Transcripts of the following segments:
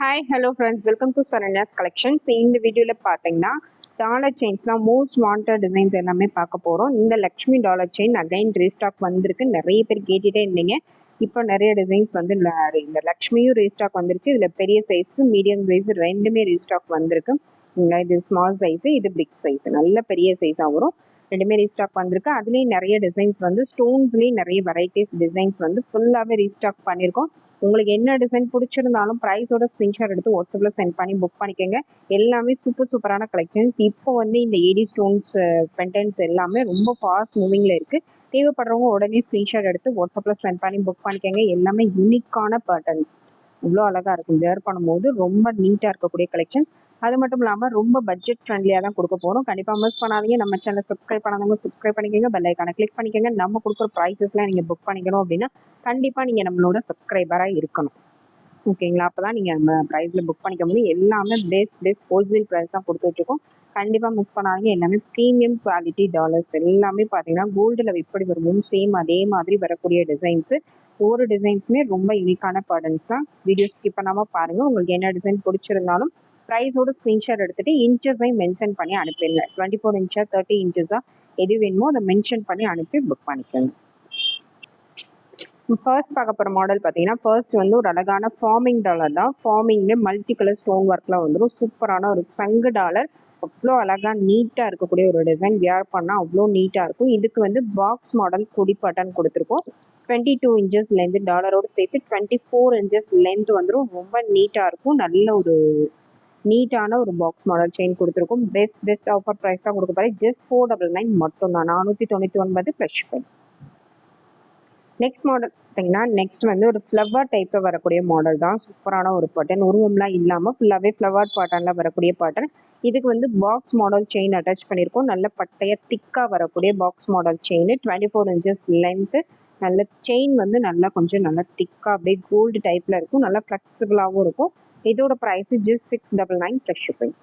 Hi hello friends welcome to Saranya's collections இந்த வீடியோவில் பார்த்தீங்கன்னா டாலர் செயின்ஸ்லாம் மோஸ்ட் வாண்டட் டிசைன்ஸ் எல்லாமே பார்க்க போகிறோம் இந்த Lakshmi dollar chain again restock வந்திருக்கு. நிறைய பேர் கேட்டுகிட்டே இருந்தீங்க. இப்போ நிறைய டிசைன்ஸ் வந்து இந்த லக்ஷ்மியும் ரீஸ்டாக் வந்துருச்சு. இதில் பெரிய சைஸ் மீடியம் சைஸ் ரெண்டுமே ரீஸ்டாக் வந்திருக்கு. இது ஸ்மால் சைஸு இது பிக் சைஸ் நல்ல பெரிய சைஸாக வரும். ரெண்டுமே ரீஸ்டாக் வந்திருக்கு. அதுலேயும் நிறைய டிசைன்ஸ் வந்து ஸ்டோன்ஸ்லேயும் நிறைய வெரைட்டிஸ் டிசைன்ஸ் வந்து ஃபுல்லாகவே ரீஸ்டாக் பண்ணியிருக்கோம் உங்களுக்கு என்ன டிசைன் பிடிச்சிருந்தாலும் ப்ரைஸோட ஸ்க்ரீன்ஷாட் எடுத்து வாட்ஸ்அப்பில் சென்ட் பண்ணி புக் பண்ணிக்கோங்க. எல்லாமே சூப்பர் சூப்பரான கலெக்ஷன்ஸ் இப்போ வந்து இந்த ஏடி ஸ்டோன்ஸ் பென்டென்ட்ஸ் எல்லாமே ரொம்ப ஃபாஸ்ட் மூவிங்கில் இருக்குது தேவைப்படுறவங்க உடனே ஸ்க்ரீன்ஷாட் எடுத்து வாட்ஸ்அப்பில் சென்ட் பண்ணி புக் பண்ணிக்கோங்க. எல்லாமே யூனிக்கான பேட்டர்ன்ஸ் இவ்வளோ அழகாக இருக்கும். வேர் பண்ணும்போது ரொம்ப நீட்டாக இருக்கக்கூடிய கலெக்ஷன்ஸ் அது மட்டும் இல்லாமல் ரொம்ப பட்ஜெட் ஃப்ரெண்ட்லியாக தான் கொடுக்க போகிறோம் கண்டிப்பாக மிஸ் பண்ணாதீங்க. நம்ம சேனல் சப்ஸ்கிரைப் பண்ணாதவங்க சப்ஸ்கிரைப் பண்ணிக்கோங்க. பெல் ஐக்கான கிளிக் பண்ணிக்கோங்க. நம்ம கொடுக்குற ப்ரைஸஸ்லாம் நீங்கள் புக் பண்ணிக்கணும் அப்படின்னா கண்டிப்பாக நீங்கள் நம்மளோட சப்ஸ்கிரைபராக இருக்கணும். ஓகேங்களா? அப்பதான் நீங்க நீங்கள் நம்ம ப்ரைஸில் புக் பண்ணிக்க முடியும். எல்லாமே பெஸ்ட் பெஸ்ட் ஹோல்சேல் ப்ரைஸ் தான் கொடுத்துட்ருக்கோம் கண்டிப்பாக மிஸ் பண்ணாதீங்க. எல்லாமே ப்ரீமியம் குவாலிட்டி டாலர்ஸ் எல்லாமே பார்த்தீங்கன்னா கோல்டில் எப்படி வருமோ சேம் அதே மாதிரி வரக்கூடிய டிசைன்ஸு ஒவ்வொரு டிசைன்ஸுமே ரொம்ப யூனிக்கான பேட்டர்ன்ஸ் தான். வீடியோ ஸ்கிப் பண்ணாமல் பாருங்கள் உங்களுக்கு என்ன டிசைன் பிடிச்சிருந்தாலும் ப்ரைஸோட ஸ்க்ரீன்ஷாட் எடுத்துட்டு இன்ச்சஸையும் மென்ஷன் பண்ணி அனுப்பிடுங்க. டுவெண்ட்டி ஃபோர் இன்ச்சா தேர்ட்டி இன்ச்சஸா எது வேணுமோ அதை மென்ஷன் பண்ணி அனுப்பி புக் பண்ணிக்கோங்க. ஃபர்ஸ்ட் பார்க்க போகிற மாடல் பார்த்தீங்கன்னா ஃபர்ஸ்ட் வந்து ஒரு அழகான ஃபார்மிங் டாலர் தான். ஃபார்மிங்ல மல்டி கலர் ஸ்டோன் ஒர்க்லாம் வந்துடும் சூப்பரான ஒரு சங்கு டாலர் அவ்வளோ அழகாக நீட்டாக இருக்கக்கூடிய ஒரு டிசைன் வியர் பண்ணால் அவ்வளோ நீட்டாக இருக்கும். இதுக்கு வந்து பாக்ஸ் மாடல் கொடி பட்டன் கொடுத்துருக்கோம். டுவெண்ட்டி டூ இன்ச்சஸ் லென்த் டாலரோடு சேர்த்து டுவெண்ட்டி ஃபோர் இன்ச்சஸ் லென்த் வந்துடும் ரொம்ப நீட்டாக இருக்கும். நல்ல ஒரு நீட்டான ஒரு பாக்ஸ் மாடல் செயின் கொடுத்துருக்கோம். பெஸ்ட் பெஸ்ட் ஆஃபர் ப்ரைஸாக கொடுக்க பாரு ஜஸ்ட் ஃபோர் டபுள் நைன் மட்டும் தான் நானூற்றி தொண்ணூற்றி ஒன்பது ப்ளஸ் பை நெக்ஸ்ட் மாடல் பார்த்தீங்கன்னா நெக்ஸ்ட் வந்து ஒரு ஃப்ளவர் டைப்பில் வரக்கூடிய மாடல் தான். சூப்பரான ஒரு பாட்டன் உருவம்லாம் இல்லாமல் ஃபுல்லாகவே ஃப்ளவர் பாட்டனில் வரக்கூடிய பாட்டன் இதுக்கு வந்து பாக்ஸ் மாடல் செயின் அட்டாச் பண்ணியிருக்கோம் நல்ல பட்டையாக திக்காக வரக்கூடிய box model chain twenty four inches length நல்ல செயின் வந்து நல்லா கொஞ்சம் நல்லா திக்காக அப்படியே கோல்டு டைப்பில் இருக்கும். நல்லா ஃப்ளெக்சிபிளாகவும் இருக்கும். இதோட price just six double nine fresh shipping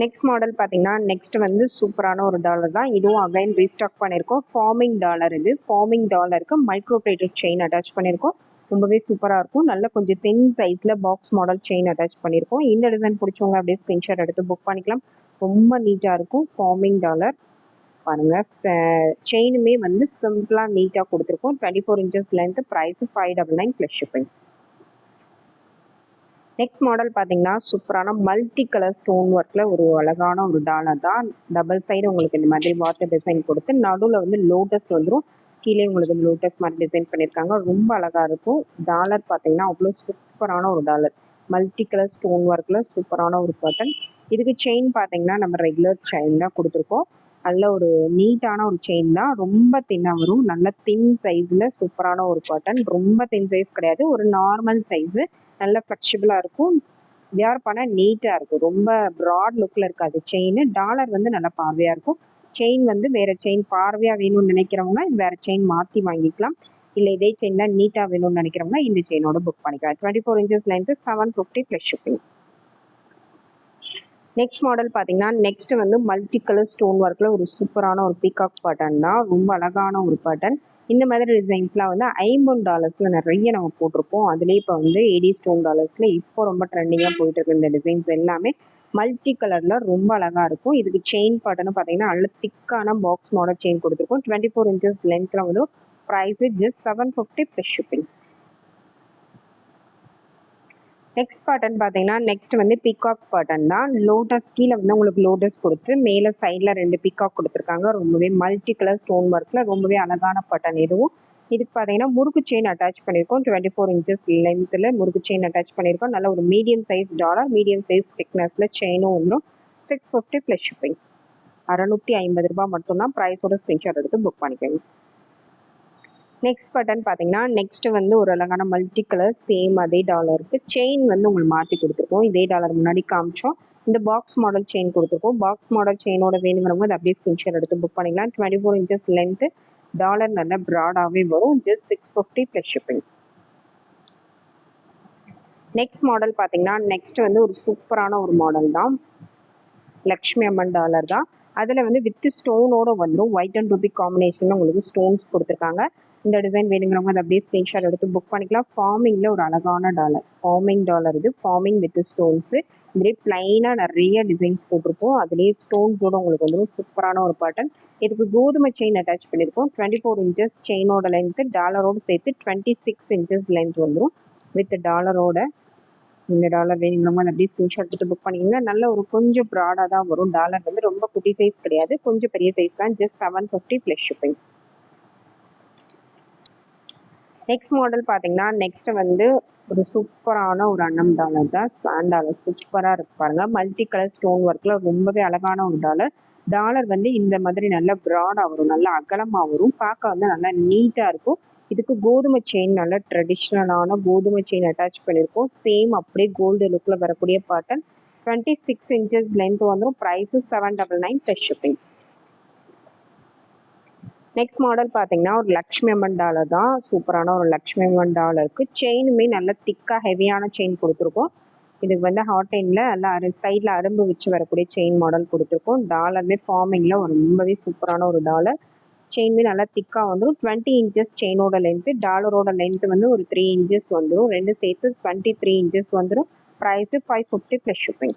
next model பார்த்தீங்கன்னா நெக்ஸ்ட் வந்து சூப்பரான ஒரு டாலர் தான். இதுவும் அகைன் ரீஸ்டாக் பண்ணியிருக்கோம் ஃபார்மிங் டாலர் இது. ஃபார்மிங் டாலருக்கு மைக்ரோ பிளேட்டட் செயின் அட்டாச் பண்ணியிருக்கோம் ரொம்பவே சூப்பராக இருக்கும். நல்ல கொஞ்சம் தென் சைஸில் பாக்ஸ் மாடல் செயின் அட்டாச் பண்ணியிருக்கோம் இந்த டிசைன் பிடிச்சவங்க அப்படியே ஸ்க்ரீன்ஷாட் எடுத்து புக் பண்ணிக்கலாம். ரொம்ப நீட்டாக இருக்கும். ஃபார்மிங் டாலர் பாருங்க. செயினுமே வந்து சிம்பிளாக நீட்டாக கொடுத்துருக்கோம். Twenty four inches length price five double nine plus shipping next model பார்த்தீங்கன்னா சூப்பரான மல்டி கலர் ஸ்டோன் ஒர்க்கில் ஒரு அழகான ஒரு டாலர் தான் டபுள் சைடு உங்களுக்கு இந்த மாதிரி வாட்டர் டிசைன் கொடுத்து நடுவில் வந்து லோட்டஸ் வந்துடும் கீழே உங்களுக்கு லோட்டஸ் மாதிரி டிசைன் பண்ணியிருக்காங்க ரொம்ப அழகாக இருக்கும். டாலர் பார்த்தீங்கன்னா அவ்வளோ சூப்பரான ஒரு டாலர் மல்டி கலர் ஸ்டோன் ஒர்க்கில் சூப்பரான ஒரு பட்டன் இதுக்கு செயின் பார்த்தீங்கன்னா நம்ம ரெகுலர் செயின் தான் கொடுத்துருக்கோம். நல்ல ஒரு நீட்டான ஒரு செயின் தான். ரொம்ப தின்னாக வரும். நல்ல தின் சைஸில் சூப்பரான ஒரு காட்டன் ரொம்ப தின் சைஸ் கிடையாது. ஒரு நார்மல் சைஸு நல்ல ஃப்ளெக்சிபிளாக இருக்கும். வியார் பண்ண நீட்டாக இருக்கும். ரொம்ப ப்ராட் லுக்கில் இருக்காது. செயின் டாலர் வந்து நல்லா பார்வையாக இருக்கும். செயின் வந்து வேறு செயின் பார்வையாக வேணும்னு நினைக்கிறவங்க வேறு செயின் மாற்றி வாங்கிக்கலாம். இல்லை இதே செயின் தான் நீட்டாக வேணும்னு நினைக்கிறவங்க இந்த செயினோட புக் பண்ணிக்கலாம். Twenty four inches length seven fifty plus shipping next model பார்த்தீங்கன்னா நெக்ஸ்ட் வந்து மல்டி கலர் ஸ்டோன் ஒர்க்கில் ஒரு சூப்பரான ஒரு பீகாக் பேட்டர்ன் தான். ரொம்ப அழகான ஒரு பேட்டர்ன் இந்த மாதிரி டிசைன்ஸ்லாம் வந்து ஐம்பது டாலர்ஸில் நிறைய நம்ம போட்டிருப்போம். அதுலேயே இப்போ வந்து எயிட்டி ஸ்டோன் டாலர்ஸில் இப்போ ரொம்ப ட்ரெண்டிங்காக போயிட்டு இருக்கு இந்த டிசைன்ஸ் எல்லாமே. மல்டி கலரில் ரொம்ப அழகாக இருக்கும். இதுக்கு செயின் பேட்டர்னு பார்த்தீங்கன்னா நல்ல திக்கான பாக்ஸ் மாடல் செயின் கொடுத்துருக்கோம். டுவெண்ட்டி ஃபோர் இன்ச்சஸ் லென்த்தில் வந்து price just seven fifty plus shipping next pattern பார்த்தீங்கன்னா நெக்ஸ்ட் வந்து பிகாக் பேட்டர்ன் தான். லோட்டஸ் கீழே வந்து உங்களுக்கு லோட்டஸ் கொடுத்து மேலே சைடில் ரெண்டு பிகாக் கொடுத்துருக்காங்க. ரொம்பவே மல்டி கலர் ஸ்டோன் ஒர்க்கில் ரொம்பவே அழகான பேட்டர்ன் இதுவும். இதுக்கு பார்த்தீங்கன்னா முறுக்கு செயின் அட்டாச் பண்ணியிருக்கோம். டுவெண்ட்டி ஃபோர் இன்ச்சஸ் லென்த்தில் முறுக்கு செயின் அட்டாச் பண்ணியிருக்கோம். நல்ல ஒரு medium size dollar medium size திக்னஸில் செயினும் வந்துடும் சிக்ஸ் ஃபிஃப்டி ப்ளஸ் ஷிப்பிங் அறநூற்றி ஐம்பது ரூபாய் மட்டும்தான் ப்ரைஸோட ஸ்க்ரீன்ஷாட் எடுத்து புக் பண்ணிக்கோங்க. நெக்ஸ்ட் பட்டன் பார்த்தீங்கன்னா நெக்ஸ்ட் வந்து ஒரு அழகான மல்டி கலர் சேம் அதே டாலருக்கு செயின் வந்து உங்களுக்கு மாற்றி கொடுத்துருக்கோம். இதே டாலர் முன்னாடி காமிச்சோம். இந்த பாக்ஸ் மாடல் செயின் கொடுத்துருக்கோம். பாக்ஸ் மாடல் செயினோட வேணுங்கிறவங்க அதை அப்படியே ஸ்கிரீன்ஷாட் எடுத்து புக் பண்ணிக்கலாம். Twenty four inches length dollar நல்ல ப்ராடாகவே வரும். Just six fifty plus shipping next model பார்த்தீங்கன்னா நெக்ஸ்ட் வந்து ஒரு சூப்பரான ஒரு மாடல் தான். லக்ஷ்மி அம்மன் டாலர் தான். அதில் வந்து வித் ஸ்டோனோட வந்துடும் ஒயிட் அண்ட் ரூபி காம்பினேஷனில் உங்களுக்கு ஸ்டோன்ஸ் கொடுத்துருக்காங்க. இந்த டிசைன் வேணுங்கிறவங்க அதை அப்படியே ஸ்க்ரீன்ஷாட் எடுத்து புக் பண்ணிக்கலாம். ஃபார்மிங்கில் ஒரு அழகான டாலர். ஃபார்மிங் டாலர் இது. ஃபார்மிங் வித் ஸ்டோன்ஸு இதுலேயே பிளைனாக நிறைய டிசைன்ஸ் போட்டிருக்கோம் அதுலேயே ஸ்டோன்ஸோட உங்களுக்கு வந்துடும் சூப்பரான ஒரு பேட்டர்ன் இதுக்கு கோதுமை செயின் அட்டாச் பண்ணியிருக்கோம் டுவெண்ட்டி ஃபோர் இன்ச்சஸ் செயினோட லென்த்து டாலரோடு சேர்த்து டுவெண்ட்டி சிக்ஸ் இன்ச்சஸ் லென்த் வந்துடும் வித் டாலரோட இந்த டாலர் வேணுங்களா அப்படியே ஸ்க்ரீன்ஷாட் எடுத்து புக் பண்ணீங்கன்னா நல்ல ஒரு கொஞ்சம் ப்ராடாக தான் வரும். டாலர் வந்து ரொம்ப குட்டி சைஸ் கிடையாது. கொஞ்சம் பெரிய சைஸ் தான். Just seven fifty plus shipping next model பார்த்தீங்கன்னா நெக்ஸ்ட் வந்து ஒரு சூப்பரான ஒரு அன்னம் டாலர் தான். ஸ்வான் டாலர் சூப்பராக இருக்கு பாருங்க. மல்டி கலர் ஸ்டோன் ஒர்க்கில் ரொம்பவே அழகான ஒரு டாலர் டாலர் வந்து இந்த மாதிரி நல்ல ப்ராடாக வரும். நல்ல அகலமாக வரும். பார்க்க வந்து நல்லா நீட்டாக இருக்கும். இதுக்கு கோதுமை செயின் நல்ல ட்ரெடிஷ்னலான கோதுமை செயின் அட்டாச் பண்ணியிருக்கோம் சேம் அப்படியே கோல்டு லுக்கில் வரக்கூடிய pattern twenty six inches length வந்துடும் price seven double nine plus shipping next model பார்த்தீங்கன்னா ஒரு லக்ஷ்மி அம்மன் டாலர் தான். சூப்பரான ஒரு லக்ஷ்மி அம்மன் டாலருக்கு செயினுமே நல்ல திக்காக ஹெவியான செயின் கொடுத்துருக்கோம். இதுக்கு வந்து ஹாட் எண்டில் நல்லா அரு சைடில் அரும்பு வச்சு வரக்கூடிய செயின் மாடல் கொடுத்துருக்கோம். டாலருமே ஃபார்மிங்கில் ஒரு ரொம்பவே சூப்பரான ஒரு டாலர் செயின்மே நல்லா திக்காக வந்துடும் டுவெண்ட்டி இன்ச்சஸ் செயினோட லென்த்து டாலரோட லென்த்து வந்து ஒரு த்ரீ இன்ச்சஸ் வந்துடும் ரெண்டு சேர்த்து டுவெண்ட்டி த்ரீ இன்ச்சஸ் வந்துடும் price five fifty plus shipping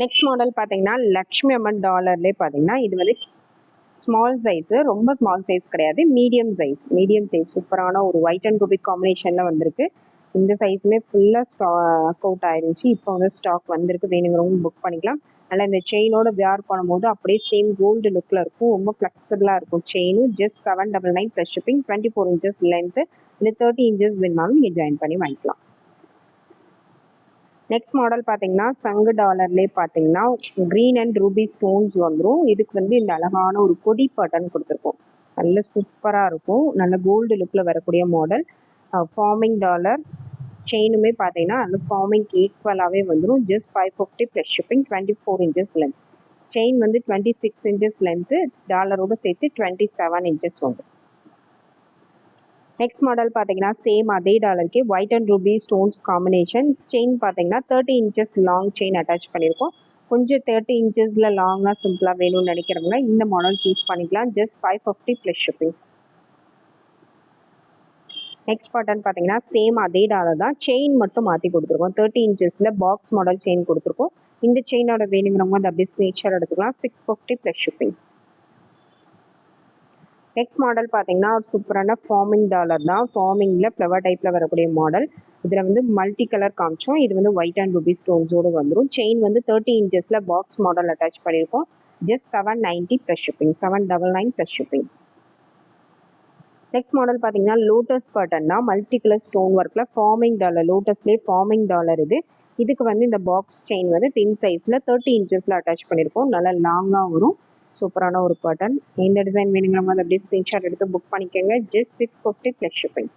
next model பார்த்தீங்கன்னா லக்ஷ்மி அம்மன் டாலர்லேயே பார்த்தீங்கன்னா இது வந்து ஸ்மால் சைஸு ரொம்ப ஸ்மால் சைஸ் கிடையாது. மீடியம் சைஸ் மீடியம் சைஸ் சூப்பரான ஒரு ஒயிட் அண்ட் ரூபிக் காம்பினேஷனில் வந்திருக்கு. இந்த சைஸுமே ஃபுல்லாக ஸ்டா அவுட் ஆயிருந்துச்சு. இப்போ வந்து ஸ்டாக் வந்திருக்கு. வேணுங்கிறவங்க புக் பண்ணிக்கலாம். நல்லா இந்த செயினோட வியர் பண்ணும்போது அப்படியே சேம் கோல்டு லுக்கில் இருக்கும். ரொம்ப ஃப்ளெக்சிபிளாக இருக்கும். செயினும் just seven double nine plus shipping twenty four inches length இல்லை தேர்ட்டி இன்ச்சஸ் வேணுனாலும் நீங்கள் ஜாயின் பண்ணி வாங்கிக்கலாம். நெக்ஸ்ட் மாடல் பார்த்தீங்கன்னா சங்கு டாலர்லேயே பார்த்தீங்கன்னா க்ரீன் அண்ட் ரூபி ஸ்டோன்ஸ் வந்துடும் இதுக்கு வந்து இந்த அழகான ஒரு கொடி பட்டன் கொடுத்துருக்கோம். நல்ல சூப்பராக இருக்கும். நல்ல கோல்டு லுக்கில் வரக்கூடிய மாடல் ஃபார்மிங் டாலர் செயினுமே பார்த்தீங்கன்னா அந்த ஃபார்மிங்க்கு ஈக்குவலாகவே வந்துடும் just five fifty plus shipping twenty four inches length chain வந்து டுவெண்ட்டி சிக்ஸ் இன்ச்சஸ் லென்த்து டாலரோட சேர்த்து டுவெண்ட்டி செவன் இன்ச்சஸ் வந்துடும் நெக்ஸ்ட் மாடல் பார்த்தீங்கன்னா சேம் அதே டாலருக்கு white and ruby stones combination chain பார்த்தீங்கன்னா thirty inches long chain attach பண்ணியிருக்கோம். கொஞ்சம் தேர்ட்டி இன்ச்சஸில் லாங்காக சிம்பிளாக வேணும்னு நினைக்கிறவங்க இந்த மாடல் சூஸ் பண்ணிக்கலாம். Just five fifty plus shipping next button பார்த்தீங்கன்னா சேம் அதே டாலர் தான் செயின் மட்டும் மாற்றி கொடுத்துருக்கோம். தேர்ட்டி இன்ச்சஸில் பாக்ஸ் மாடல் செயின் கொடுத்துருக்கோம். இந்த செயினோட வேணுங்கிறவங்க அந்த அப்படியே ஸ்க்ரீன்ஷாட் எடுத்துக்கலாம். Six fifty plus shipping next model பார்த்தீங்கன்னா ஒரு சூப்பரான ஃபார்மிங் டாலர் தான். ஃபார்மிங்கில் ஃப்ளவர் டைப்பில் வரக்கூடிய மாடல் இதில் வந்து மல்டி கலர் காமிச்சோம். இது வந்து ஒயிட் அண்ட் ருபி ஸ்டோன்ஸோடு வந்துடும் செயின் வந்து தேர்ட்டி இன்ச்சஸில் பாக்ஸ் மாடல் அட்டாச் பண்ணியிருக்கோம். Just seven ninety plus shipping seven double nine plus shipping next model பார்த்தீங்கன்னா லோட்டஸ் பட்டன் தான். மல்டி கலர் ஸ்டோன் ஒர்க்கில் ஃபார்மிங் டாலர் லோட்டஸ்லேயே ஃபார்மிங் டாலர் இது. இதுக்கு வந்து இந்த பாக்ஸ் செயின் வந்து தின் சைஸில் தேர்ட்டி இன்ச்சஸில் அட்டாச் பண்ணியிருக்கோம் நல்லா லாங்காக வரும். சூப்பரான ஒரு பட்டன் எந்த டிசைன் வேணுங்கிறவங்க அதை அப்படியே ஸ்க்ரீன்ஷாட் எடுத்து புக் பண்ணிக்கோங்க. Just six fifty plus shipping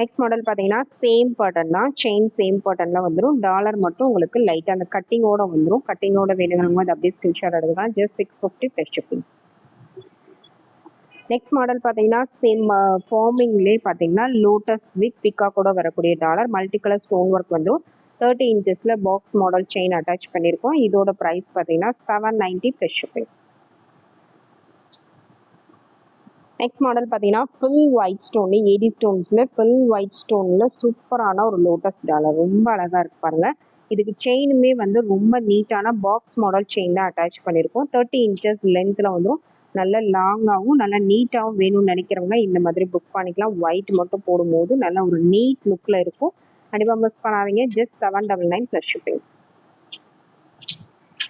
next model பார்த்தீங்கன்னா சேம் பட்டன் தான். செயின் சேம் பட்டனில் வந்துடும் டாலர் மட்டும் உங்களுக்கு லைட்டாக அந்த கட்டிங்கோட வந்துடும் கட்டிங்கோட வேணுங்கிறவங்க அதை அப்படியே ஸ்க்ரீன்ஷாட் எடுத்துக்கலாம். Just six fifty plus shipping next model பார்த்தீங்கன்னா சேம் ஃபார்மிங்லேயே uh, பார்த்தீங்கன்னா லோட்டஸ் வித் பிக்காக்கோட வரக்கூடிய dollar multi colour stone work வந்து தேர்ட்டி இன்ச்சஸில் பாக்ஸ் மாடல் செயின் அட்டாச் பண்ணியிருக்கோம். இதோட ப்ரைஸ் பார்த்தீங்கன்னா seven ninety plus shipping next model பார்த்தீங்கன்னா ஃபுல் ஒயிட் ஸ்டோன் ஏடி ஸ்டோன்ஸில் ஃபுல் ஒயிட் ஸ்டோனில் சூப்பரான ஒரு லோட்டஸ் டாலர் ரொம்ப அழகாக இருக்கு பாருங்க. இதுக்கு செயினுமே வந்து ரொம்ப நீட்டான பாக்ஸ் மாடல் செயின் தான் அட்டாச் பண்ணியிருக்கோம். தேர்ட்டி இன்ச்சஸ் லென்த்தில் வந்துடும் நல்ல லாங்காகவும் நல்லா நீட்டாகவும் வேணும்னு நினைக்கிறவங்க இந்த மாதிரி புக் பண்ணிக்கலாம். ஒயிட் மட்டும் போடும்போது நல்லா ஒரு நீட் லுக்கில் இருக்கும். கண்டிப்பாக மிஸ் பண்ணாதீங்க. Just seven double nine plus shipping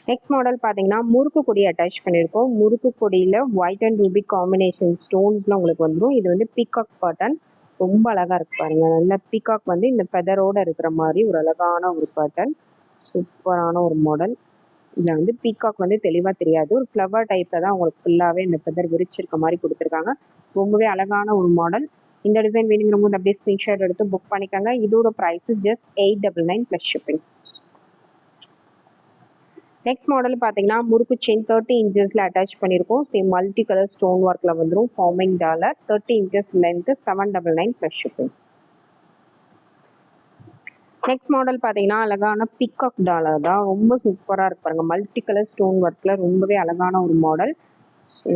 next model பார்த்தீங்கன்னா முறுக்கு கொடி அட்டாச் பண்ணியிருக்கோம். முறுக்கு கொடியில் ஒயிட் அண்ட் ரூபி காம்பினேஷன் ஸ்டோன்ஸ்லாம் உங்களுக்கு வந்துடும் இது வந்து பீகாக் பேட்டர்ன் ரொம்ப அழகாக இருக்கு பாருங்க. நல்ல பீகாக் வந்து இந்த ஃபெதரோட இருக்கிற மாதிரி ஒரு அழகான ஒரு பேட்டர்ன் சூப்பரான ஒரு மாடல் இதில் வந்து பீகாக் வந்து தெளிவாக தெரியாது. ஒரு ஃப்ளவர் டைப்பில் தான் உங்களுக்கு ஃபுல்லாகவே இந்த ஃபெதர் விரிச்சிருக்க மாதிரி கொடுத்துருக்காங்க. ரொம்பவே அழகான ஒரு மாடல் இந்த டிசைன் வேணுங்கிறவங்க அப்படியே ஸ்க்ரீன்ஷாட் எடுத்து புக் பண்ணிக்கோங்க. இதோட price just eight double nine plus shipping next model பார்த்தீங்கன்னா முறுக்கு செயின் தேர்ட்டி இன்ச்சஸில் அட்டாச் பண்ணியிருக்கோம். சேம் மல்டி கலர் ஸ்டோன் ஒர்க்கில் வந்துடும் forming dollar thirty inches length seven double nine plus shipping next model பார்த்தீங்கன்னா அழகான பிக்காக் டாலர் தான். ரொம்ப சூப்பராக இருக்கு பாருங்க. மல்டி கலர் ஸ்டோன் ஒர்க்கில் ரொம்பவே அழகான ஒரு மாடல்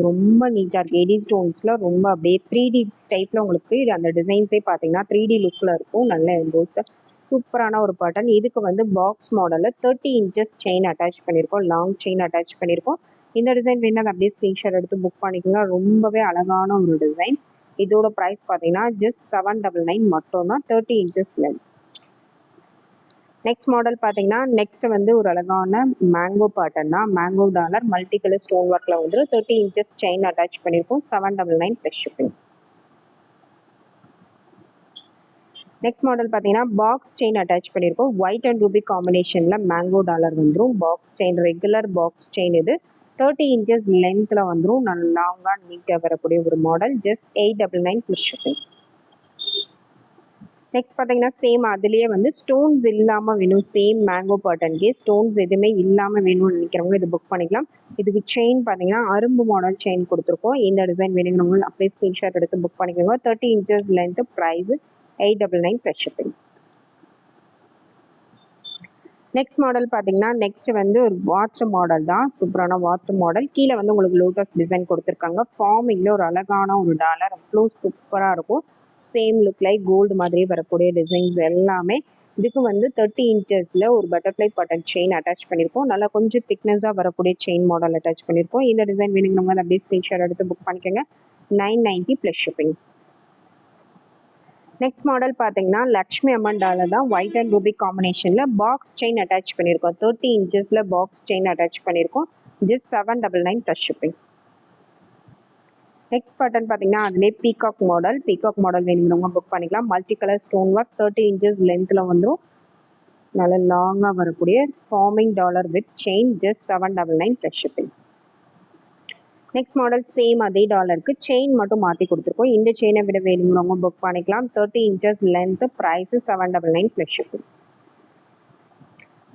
ரொம்ப நீட்டாக இருக்குது எடி ஸ்டோன்ஸில் ரொம்ப அப்படியே த்ரீ டி டைப்பில் உங்களுக்கு அந்த டிசைன்ஸே பார்த்தீங்கன்னா த்ரீ டி லுக்கில் இருக்கும். நல்ல எம்போஸ்ட் சூப்பரான ஒரு பட்டன் இதுக்கு வந்து பாக்ஸ் மாடலில் தேர்ட்டி இன்ச்சஸ் செயின் அட்டாச் பண்ணியிருக்கோம் லாங் செயின் அட்டாச் பண்ணியிருக்கோம் இந்த டிசைன் வேணும் அப்படியே ஸ்க்ரீன்ஷாட் எடுத்து புக் பண்ணிக்கோங்க. ரொம்பவே அழகான ஒரு டிசைன் இதோட ப்ரைஸ் பார்த்தீங்கன்னா ஜஸ்ட் செவன் டபுள் நைன் மட்டும் தான் thirty inches length next model பார்த்தீங்கன்னா நெக்ஸ்ட் வந்து ஒரு அழகான மேங்கோ பேட்டர்ன் தான். Mango dollar multi colour stone ஒர்க்கில் வந்து தேர்ட்டி இன்ச்சஸ் செயின் அட்டாச் பண்ணியிருக்கோம் seven double nine plus shipping next model பார்த்தீங்கன்னா பாக்ஸ் செயின் அட்டாச் பண்ணியிருக்கோம் ஒயிட் அண்ட் ரூபி காம்பினேஷனில் மேங்கோ டாலர் வந்துடும் box chain regular box chain இது. Thirty inches லென்த்தில் வந்துடும் நல்லா லாங்காக நீட்டாக வரக்கூடிய ஒரு model just eight double nine plus shipping next பார்த்தீங்கன்னா சேம் அதுலேயே வந்து ஸ்டோன்ஸ் இல்லாமல் வேணும். சேம் மேங்கோ பேட்டர்ன்கே ஸ்டோன்ஸ் எதுவுமே இல்லாமல் வேணும்னு நினைக்கிறவங்க இது புக் பண்ணிக்கலாம். இதுக்கு செயின் பார்த்தீங்கன்னா அரும்பு மாடல் செயின் கொடுத்துருக்கோம். இந்த டிசைன் வேணுங்கிறவங்க அப்படியே ஸ்க்ரீன்ஷாட் எடுத்து புக் பண்ணிக்கோங்க. Thirty inches length price eight double nine plus shipping next model பார்த்தீங்கன்னா நெக்ஸ்ட் வந்து ஒரு வாட்ரு மாடல் தான். சூப்பரான வாட்ரு மாடல் கீழே வந்து உங்களுக்கு லோட்டஸ் டிசைன் கொடுத்துருக்காங்க. ஃபார்மிங்கில் ஒரு அழகான ஒரு டாலர் அவ்வளோ சூப்பராக இருக்கும். சேம் லுக் லைக் கோல்டு மாதிரி வரக்கூடிய டிசைன்ஸ் எல்லாமே இதுக்கு வந்து தேர்ட்டி இன்ச்சஸில் ஒரு பட்டர்ஃப்ளை பட்டன் செயின் அட்டாச் பண்ணியிருக்கோம் நல்லா கொஞ்சம் திக்னஸாக வரக்கூடிய செயின் மாடல் அட்டாச் பண்ணியிருக்கோம் இந்த டிசைன் வேணுங்கிறவங்க அப்படியே ஸ்க்ரீன்ஷாட் எடுத்து புக் பண்ணிக்கோங்க. Nine ninety plus shipping next model பார்த்தீங்கன்னா லக்ஷ்மி அம்மன் தான் ஒயிட் அண்ட் ரூபி காம்பினேஷனில் பாக்ஸ் செயின் அட்டாச் பண்ணியிருக்கோம் தேர்ட்டி இன்ச்சஸில் பாக்ஸ் செயின் அட்டாச் பண்ணியிருக்கோம் just seven double nine plus shipping next button பார்த்தீங்கன்னா அதுலேயே பீகாக் மாடல் பீகாக் மாடல் வேணுங்கிறவங்க புக் பண்ணிக்கலாம். Multi colour stone work thirty inches லென்த்தில் வந்துடும் நல்ல லாங்காக வரக்கூடிய forming dollar with chain just seven double nine plus shipping next model same அதே டாலருக்கு செயின் மட்டும் மாற்றி கொடுத்துருக்கோம். இந்த செயினை விட வேணுங்கிறவங்க புக் பண்ணிக்கலாம். Thirty inches length price seven double nine plus shipping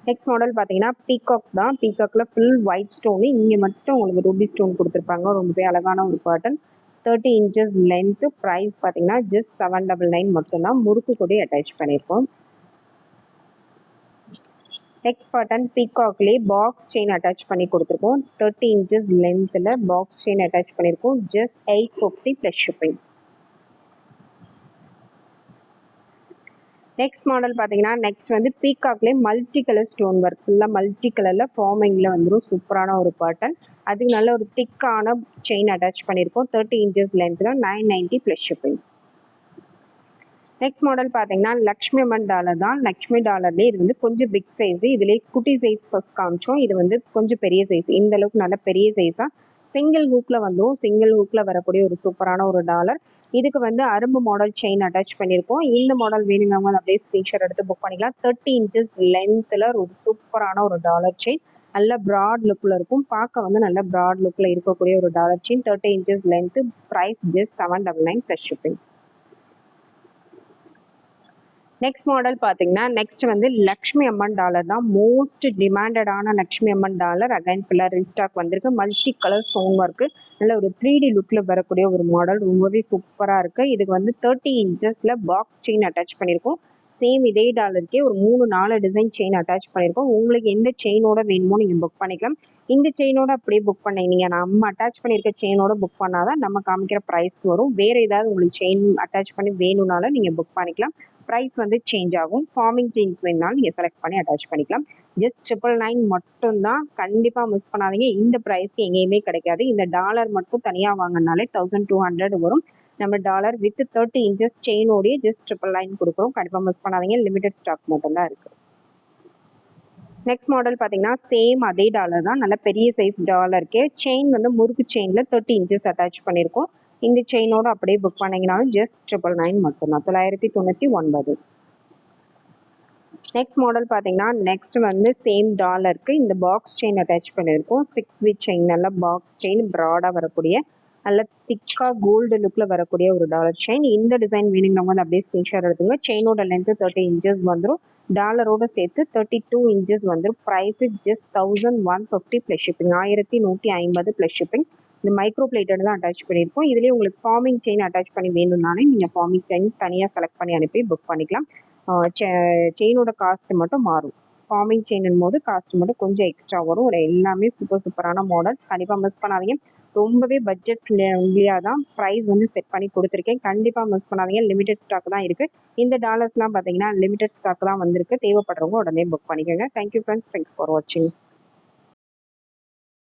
next model பார்த்தீங்கன்னா பீகாக் தான். பீகாக்ல ஃபுல் ஒயிட் ஸ்டோனு இங்கே மட்டும் உங்களுக்கு ரூபி ஸ்டோன் கொடுத்துருப்பாங்க. ரொம்பவே அழகான ஒரு pattern thirty inches length price பார்த்தீங்கன்னா ஜஸ்ட் செவன் டபுள் நைன் மட்டும்தான். முறுக்கு கொடி அட்டாச் பண்ணியிருக்கோம். நெக்ஸ்ட் பட்டன் பீகாக்லேயே பாக்ஸ் செயின் அட்டாச் பண்ணி கொடுத்துருக்கோம். தேர்ட்டி இன்ச்சஸ் லென்த்தில் பாக்ஸ் செயின் அட்டாச் பண்ணியிருக்கோம். Just eight fifty plus shipping next model பார்த்தீங்கன்னா நெக்ஸ்ட் வந்து பீகாக்லேயே மல்டி கலர் ஸ்டோன் ஒர்க் ஃபுல்லாக மல்டி கலரில் ஃபார்மிங்கில் வந்துடும் சூப்பரான ஒரு பேட்டர்ன் அதுக்கு நல்ல ஒரு திக்கான செயின் அட்டாச் பண்ணியிருக்கோம் தேர்ட்டி இன்ச்சஸ் லென்த்தில் nine ninety plus shipping next model பார்த்தீங்கன்னா லக்ஷ்மி அம்மன் டாலர் தான். லக்ஷ்மி டாலர்லேயே இது வந்து கொஞ்சம் பிக் சைஸ் இதுலேயே குட்டி சைஸ் ஃபஸ்ட் காமிச்சோம். இது வந்து கொஞ்சம் பெரிய சைஸ் இந்த அளவுக்கு நல்ல பெரிய சைஸாக சிங்கிள் ஹூக்கில் வந்துடும் சிங்கிள் ஹூக்கில் வரக்கூடிய ஒரு சூப்பரான ஒரு டாலர் இதுக்கு வந்து அரும்பு மாடல் செயின் அட்டாச் பண்ணியிருக்கோம். இந்த மாடல் வேணுங்கிறவங்க அப்படியே ஸ்க்ரீன்ஷாட் எடுத்து புக் பண்ணிக்கலாம். தேர்ட்டி இன்ச்சஸ் லென்த்தில் ஒரு சூப்பரான ஒரு டாலர் செயின் நல்ல ப்ராட் லுக்கில் இருக்கும். பார்க்க வந்து நல்ல ப்ராட் லுக்கில் இருக்கக்கூடிய ஒரு dollar chain thirty inches length price just seven double nine plus shipping next model பார்த்தீங்கன்னா நெக்ஸ்ட் வந்து லக்ஷ்மி அம்மன் டாலர் தான். Most டிமாண்டடான Lakshmi Amman dollar again pillar restock வந்திருக்கு. மல்டி கலர் ஸ்டோன் ஒர்க்கு நல்ல ஒரு த்ரீ டி லுக்கில் வரக்கூடிய ஒரு மாடல் ரொம்பவே சூப்பராக இருக்குது இதுக்கு வந்து தேர்ட்டி இன்ச்சஸில் பாக்ஸ் செயின் அட்டாச் பண்ணியிருக்கோம் சேம் இதே டாலருக்கே ஒரு மூணு நாலு டிசைன் செயின் அட்டாச் பண்ணியிருக்கோம் உங்களுக்கு எந்த செயினோட வேணுமோ நீங்கள் புக் பண்ணிக்கலாம். இந்த செயினோட அப்படியே புக் பண்ணீங்க நம்ம அட்டாச் பண்ணியிருக்க செயினோட புக் பண்ணாதான் நம்ம காமிக்கிற ப்ரைஸ்க்கு வரும். வேறு ஏதாவது உங்களுக்கு செயின் அட்டாச் பண்ணி வேணும்னாலும் நீங்கள் புக் பண்ணிக்கலாம். ப்ரைஸ் வந்து சேஞ்ச் ஆகும். ஃபார்மிங் சேஞ்ச் வேணுனாலும் நீங்கள் செலக்ட் பண்ணி அட்டாச் பண்ணிக்கலாம். ஜஸ்ட் ட்ரிபிள் நைன் மட்டும்தான் கண்டிப்பாக மிஸ் பண்ணாதீங்க. இந்த ப்ரைஸ்க்கு எங்கேயுமே கிடைக்காது. இந்த டாலர் மட்டும் தனியாக வாங்கினாலே தௌசண்ட் டூ ஹண்ட்ரட் வரும். நம்ம டாலர் வித் தேர்ட்டி இன்ச்சஸ் செயினோடய ஜஸ்ட் ட்ரிபிள் நைன் கொடுக்குறோம். கண்டிப்பாக மிஸ் பண்ணாதீங்க. லிமிடெட் ஸ்டாக் மட்டும்தான் இருக்குது நெக்ஸ்ட் மாடல் பார்த்தீங்கன்னா சேம் அதே டாலர் தான். நல்ல பெரிய சைஸ் டாலருக்கே செயின் வந்து முறுக்கு செயினில் தேர்ட்டி இன்ச்சஸ் அட்டாச் பண்ணியிருக்கோம். இந்த செயினோட அப்படியே புக் பண்ணீங்கனாலும் ஜஸ்ட் ட்ரிபிள் நைன் மட்டும்தான். தொள்ளாயிரத்தி தொண்ணூற்றி ஒன்பது. நெக்ஸ்ட் மாடல் பார்த்தீங்கன்னா நெக்ஸ்ட் வந்து சேம் டாலருக்கு இந்த பாக்ஸ் செயின் அட்டாச் பண்ணியிருக்கோம். சிக்ஸ் பிட் செயின் நல்லா பாக்ஸ் செயின் ப்ராடாக வரக்கூடிய நல்ல திக்காக கோல்டு லுக்கில் வரக்கூடிய ஒரு டாலர் செயின் இந்த டிசைன் வேணுங்கிறவங்க வந்து அப்படியே ஸ்கிரீன்ஷாட் எடுத்துங்க செயினோட லென்த்து தேர்ட்டி இன்ச்சஸ் வந்துடும் டாலரோட சேர்த்து தேர்ட்டி டூ இன்ச்சஸ் வந்துடும் price just thousand one fifty plus shipping ஆயிரத்தி நூற்றி ஐம்பது ப்ளஸ் ஷிப்பிங் இந்த மைக்ரோ பிளேட்டட் தான் அட்டாச் பண்ணியிருக்கோம். இதுலேயே உங்களுக்கு ஃபார்மிங் செயின் அட்டாச் பண்ணி வேணும்னாலே நீங்கள் ஃபார்மிங் செயின் தனியாக செலக்ட் பண்ணி அனுப்பி புக் பண்ணிக்கலாம். செயினோட காஸ்ட் மட்டும் மாறும். ஃபார்மிங் செயின் போது காஸ்ட் மட்டும் கொஞ்சம் எக்ஸ்ட்ரா வரும். ஒரு எல்லாமே சூப்பர் சூப்பரான மாடல்ஸ் கண்டிப்பாக மிஸ் பண்ணாதீங்க. ரொம்பவே பட்ஜெட் ஃப்ரெண்ட்லியாக தான் ப்ரைஸ் வந்து செட் பண்ணி கொடுத்துருக்கேன். கண்டிப்பாக மிஸ் பண்ணாதீங்க. லிமிடெட் ஸ்டாக் தான் இருக்குது இந்த டாலர்ஸ்லாம் பார்த்தீங்கன்னா லிமிடெட் ஸ்டாக் தான் வந்திருக்கு. தேவைப்படுறவங்க உடனே புக் பண்ணிக்கோங்க. தேங்க்யூ ஃப்ரெண்ட்ஸ் தேங்க்ஸ் ஃபார் வாட்சிங்